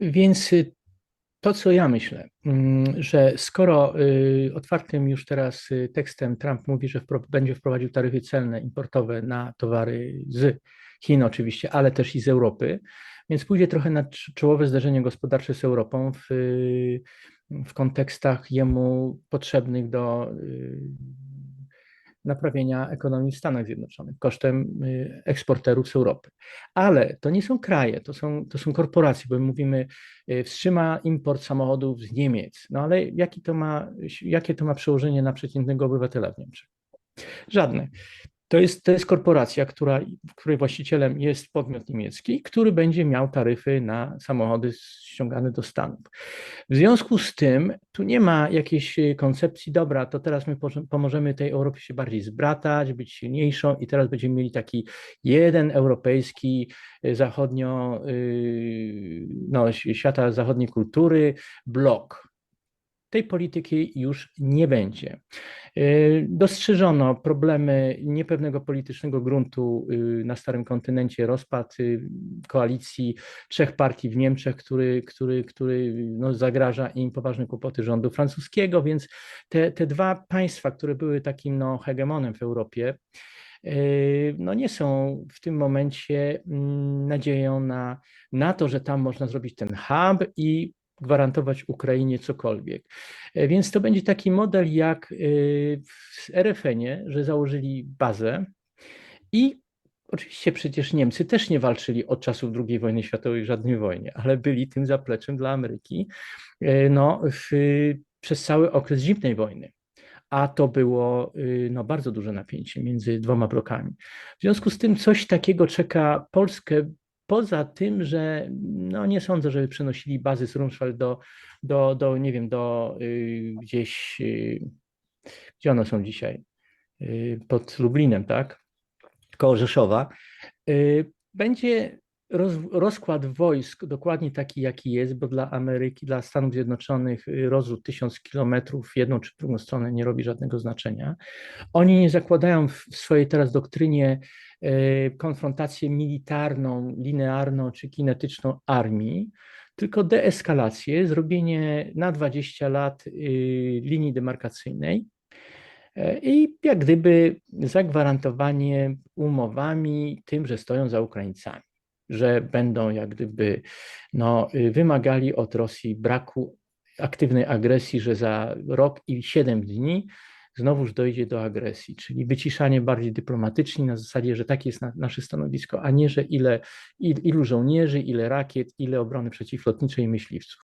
Więc y, to, co ja myślę, mm, że skoro y, otwartym już teraz y, tekstem Trump mówi, że będzie wprowadził taryfy celne importowe na towary z Chin oczywiście, ale też i z Europy, więc pójdzie trochę na cz- czołowe zderzenie gospodarcze z Europą w, w kontekstach jemu potrzebnych do naprawienia ekonomii w Stanach Zjednoczonych kosztem y, eksporterów z Europy. Ale to nie są kraje, to są, to są korporacje, bo my mówimy, y, wstrzyma import samochodów z Niemiec. No ale jaki to ma, jakie to ma przełożenie na przeciętnego obywatela w Niemczech? Żadne. To jest, to jest korporacja, która, której właścicielem jest podmiot niemiecki, który będzie miał taryfy na samochody ściągane do Stanów. W związku z tym tu nie ma jakiejś y, koncepcji, dobra, to teraz my pomożemy tej Europie się bardziej zbratać, być silniejszą i teraz będziemy mieli taki jeden europejski, y, zachodnio, y, no, świata zachodniej kultury blok. Tej polityki już nie będzie. Y, Dostrzeżono problemy niepewnego politycznego gruntu y, na Starym Kontynencie, rozpad y, koalicji trzech partii w Niemczech, który, który, który no, zagraża im poważne kłopoty rządu francuskiego, więc te, te dwa państwa, które były takim no, hegemonem w Europie, no nie są w tym momencie mm, nadzieją na, na to, że tam można zrobić ten hub i gwarantować Ukrainie cokolwiek. E, Więc to będzie taki model jak y, w RFN-ie, że założyli bazę i oczywiście przecież Niemcy też nie walczyli od czasów II wojny światowej w żadnej wojnie, ale byli tym zapleczem dla Ameryki e, no, w, przez cały okres zimnej wojny. A to było no, bardzo duże napięcie między dwoma blokami. W związku z tym coś takiego czeka Polskę Poza tym, że no nie sądzę, żeby przenosili bazy z Rumszwal do, do, do, nie wiem, do y, gdzieś, y, gdzie one są dzisiaj? Y, pod Lublinem, tak? Koło Rzeszowa. Y, będzie roz, rozkład wojsk dokładnie taki, jaki jest, bo dla Ameryki, dla Stanów Zjednoczonych y, rozrzut tysiąc kilometrów w jedną czy w drugą stronę nie robi żadnego znaczenia. Oni nie zakładają w swojej teraz doktrynie e, konfrontację militarną, linearną czy kinetyczną armii, tylko deeskalację, zrobienie na 20 lat y, linii demarkacyjnej i jak gdyby zagwarantowanie umowami tym, że stoją za Ukraińcami, że będą jak gdyby no, y, wymagali od Rosji braku aktywnej agresji, że za rok i 7 dni znowuż dojdzie do agresji, czyli wyciszanie bardziej dyplomatycznie na zasadzie, że takie jest na, nasze stanowisko, a nie, że ile, il, ilu żołnierzy, ile rakiet, ile obrony przeciwlotniczej i myśliwców.